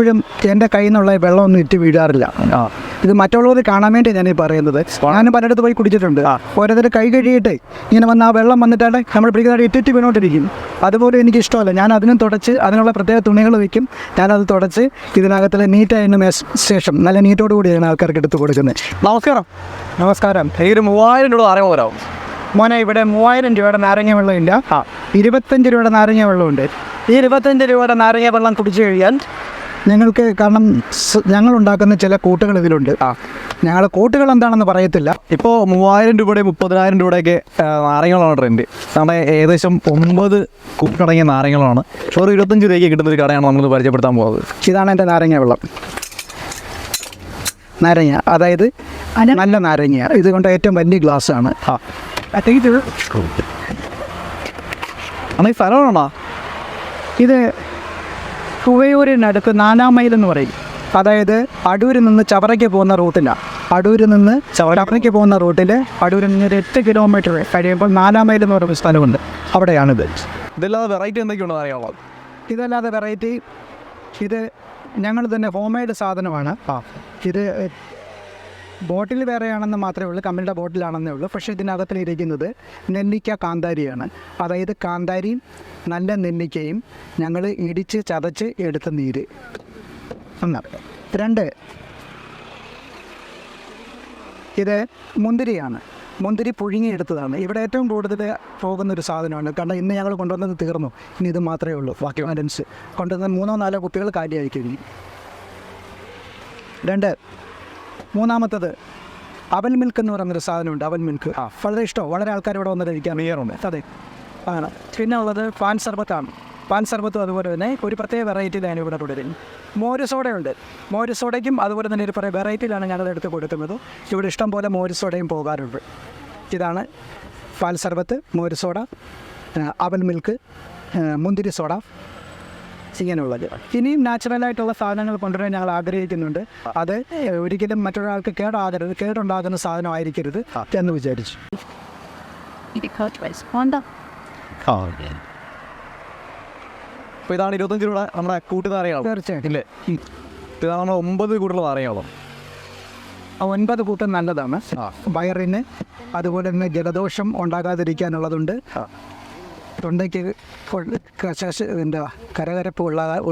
എപ്പോഴും എന്റെ കയ്യിൽ നിന്നുള്ള വെള്ളമൊന്നും ഇറ്റ് വീഴാറില്ല ഇത് മറ്റുള്ളവർ കാണാൻ വേണ്ടി ഞാൻ ഈ പറയുന്നത് ഞാനും പലയിടത്ത് പോയി കുടിച്ചിട്ടുണ്ട്. ഓരോരുത്തർ കൈ കഴുകിയിട്ട് ഇങ്ങനെ വന്ന് ആ വെള്ളം വന്നിട്ടാണ് നമ്മൾ പിടിക്കുന്ന ഇറ്റിറ്റ് വീണോണ്ടിരിക്കും. അതുപോലെ എനിക്ക് ഇഷ്ടമല്ല ഞാൻ അതിനും തുടച്ച് അതിനുള്ള പ്രത്യേക തുണികൾ വയ്ക്കും. ഞാനത് തുടച്ച് ഇതിനകത്തുള്ള നീറ്റായതിന് ശേഷം നല്ല നീറ്റോട് കൂടിയാണ് ആൾക്കാർക്ക് എടുത്ത് കൊടുക്കുന്നത്. നമസ്കാരം. നമസ്കാരം. ഈ ഒരു മൂവായിരം രൂപ അറിയാൻ പോരാവും. മോനെ ഇവിടെ മൂവായിരം രൂപയുടെ നാരങ്ങ വെള്ളമില്ല. ആ. ഇരുപത്തഞ്ച് രൂപയുടെ നാരങ്ങ വെള്ളമുണ്ട്. ഈ ഇരുപത്തഞ്ച് രൂപയുടെ നാരങ്ങ വെള്ളം കുടിച്ചു കഴിയാൻ ഞങ്ങൾക്ക് കാരണം ഞങ്ങൾ ഉണ്ടാക്കുന്ന ചില കൂട്ടുകൾ ഇതിലുണ്ട്. ആ. ഞങ്ങൾ കൂട്ടുകൾ എന്താണെന്ന് പറയത്തില്ല. ഇപ്പോൾ മൂവായിരം രൂപയുടെ മുപ്പതിനായിരം രൂപയുടെയൊക്കെ നാരങ്ങളാണ് ട്രെൻഡ് നമ്മുടെ ഏകദേശം ഒമ്പത് കൂട്ടടങ്ങിയ നാരങ്ങളാണ് പക്ഷേ ഒരു ഇരുപത്തഞ്ച് രൂപയ്ക്ക് കിട്ടുന്ന ഒരു കടയാണ് നമ്മൾ പരിചയപ്പെടുത്താൻ പോകുന്നത്. ഇതാണ് എന്റെ നാരങ്ങ വെള്ളം. നാരങ്ങ അതായത് നല്ല നാരങ്ങ. ഇതുകൊണ്ട് ഏറ്റവും വലിയ ഗ്ലാസ്സാണ്. ആ. ഇത് അണ്ണാ ഈ സ്ഥലമാണോ? ഇത് കുവയൂരിനടുത്ത് നാലാം മൈൽ എന്ന് പറയും. അതായത് അടൂരിൽ നിന്ന് ചവറയ്ക്ക് പോകുന്ന റൂട്ടിലാണ് അടൂരിൽ നിന്ന് ചവറയ്ക്ക് പോകുന്ന റൂട്ടിൽ അടൂരിൽ നിന്ന് ഒരു എട്ട് കിലോമീറ്റർ കഴിയുമ്പോൾ നാലാം മൈൽ എന്ന് പറയുന്ന സ്ഥലമുണ്ട്. അവിടെയാണിത് ഇതല്ലാതെ വെറൈറ്റി എന്തൊക്കെയുണ്ടോ അറിയാമോ? ഇതല്ലാതെ വെറൈറ്റി ഇത് ഞങ്ങൾ തന്നെ ഹോം മെയ്ഡ് സാധനമാണ്. ആ. ഇത് ബോട്ടിൽ വേറെയാണെന്ന് മാത്രമേ ഉള്ളൂ കമ്പനിയുടെ ബോട്ടിലാണെന്നേ ഉള്ളൂ. പക്ഷേ ഇതിനകത്തിലിരിക്കുന്നത് നെല്ലിക്ക കാന്താരിയാണ്. അതായത് കാന്താരിയും നല്ല നെല്ലിക്കയും ഞങ്ങൾ ഇടിച്ച് ചതച്ച് എടുത്ത നീര്. ഒന്ന് രണ്ട്. ഇത് മുന്തിരിയാണ്. മുന്തിരി പുഴുങ്ങിയെടുത്തതാണ്. ഇവിടെ ഏറ്റവും കൂടുതൽ പോകുന്ന ഒരു സാധനമാണ്. കാരണം ഇന്ന് ഞങ്ങൾ കൊണ്ടുവന്നത് തീർന്നു. ഇനി ഇത് മാത്രമേ ഉള്ളൂ. ബാക്കി ബാലൻസ് കൊണ്ടുവന്ന മൂന്നോ നാലോ കുപ്പികൾ കാലിയായി കഴിഞ്ഞു. രണ്ട്. മൂന്നാമത്തത് അവൽ മിൽക്ക് എന്ന് പറയുന്നൊരു സാധനമുണ്ട് അവൽ മിൽക്ക്. വളരെ ഇഷ്ടം. വളരെ ആൾക്കാർ ഇവിടെ വന്നിട്ട് ഇരിക്കാൻ. ക്ലിയറുണ്ട് അതെ. ആണ്. പിന്നെ ഉള്ളത് പാൻ സർബത്താണ്. പാൻ സർബത്തും അതുപോലെ തന്നെ ഒരു പ്രത്യേക വെറൈറ്റിയിലാണ് ഇവിടെ തുടരുന്നത്. മോര് സോഡയുണ്ട് മോര് സോഡയ്ക്കും അതുപോലെ തന്നെ ഒരു പറയുക വെറൈറ്റിയിലാണ് ഞാനത് എടുത്ത് കൊടുക്കുന്നത്. ഇവിടെ ഇഷ്ടം പോലെ മോര് സോഡയും പോകാറുണ്ട്. ഇതാണ് പാൽ സർബത്ത് മോര് സോഡ അവൽ മിൽക്ക് മുന്തിരി സോഡ ഇങ്ങനെയുള്ളത്. ഇനിയും നാച്ചുറലായിട്ടുള്ള സാധനങ്ങൾ കൊണ്ടുവരാൻ ഞങ്ങൾ ആഗ്രഹിക്കുന്നുണ്ട്. അത് ഒരിക്കലും മറ്റൊരാൾക്ക് കേടാകരുത് കേടുണ്ടാകുന്ന സാധനമായിരിക്കരുത് എന്ന് വിചാരിച്ചു. അപ്പോൾ ഇതാണ് ഇരുപത്തഞ്ച് രൂപ നമ്മുടെ കൂട്ടി നാരങ്ങളോ തീർച്ചയായിട്ടും. ഇല്ലേ? ഇതാണ് നമ്മുടെ ഒമ്പത് കൂട്ടുള്ള ആ ഒൻപത് കൂട്ടം നല്ലതാണ്. വയറിന് അതുപോലെ തന്നെ ജലദോഷം ഉണ്ടാകാതിരിക്കാനുള്ളതുണ്ട്. തൊണ്ടയ്ക്ക് എന്താ കരകരപ്പ്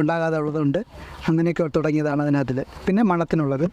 ഉണ്ടാകാതെ ഉള്ളതുകൊണ്ട് അങ്ങനെയൊക്കെ തുടങ്ങിയതാണ് അതിനകത്തിൽ പിന്നെ മണത്തിനുള്ളത്.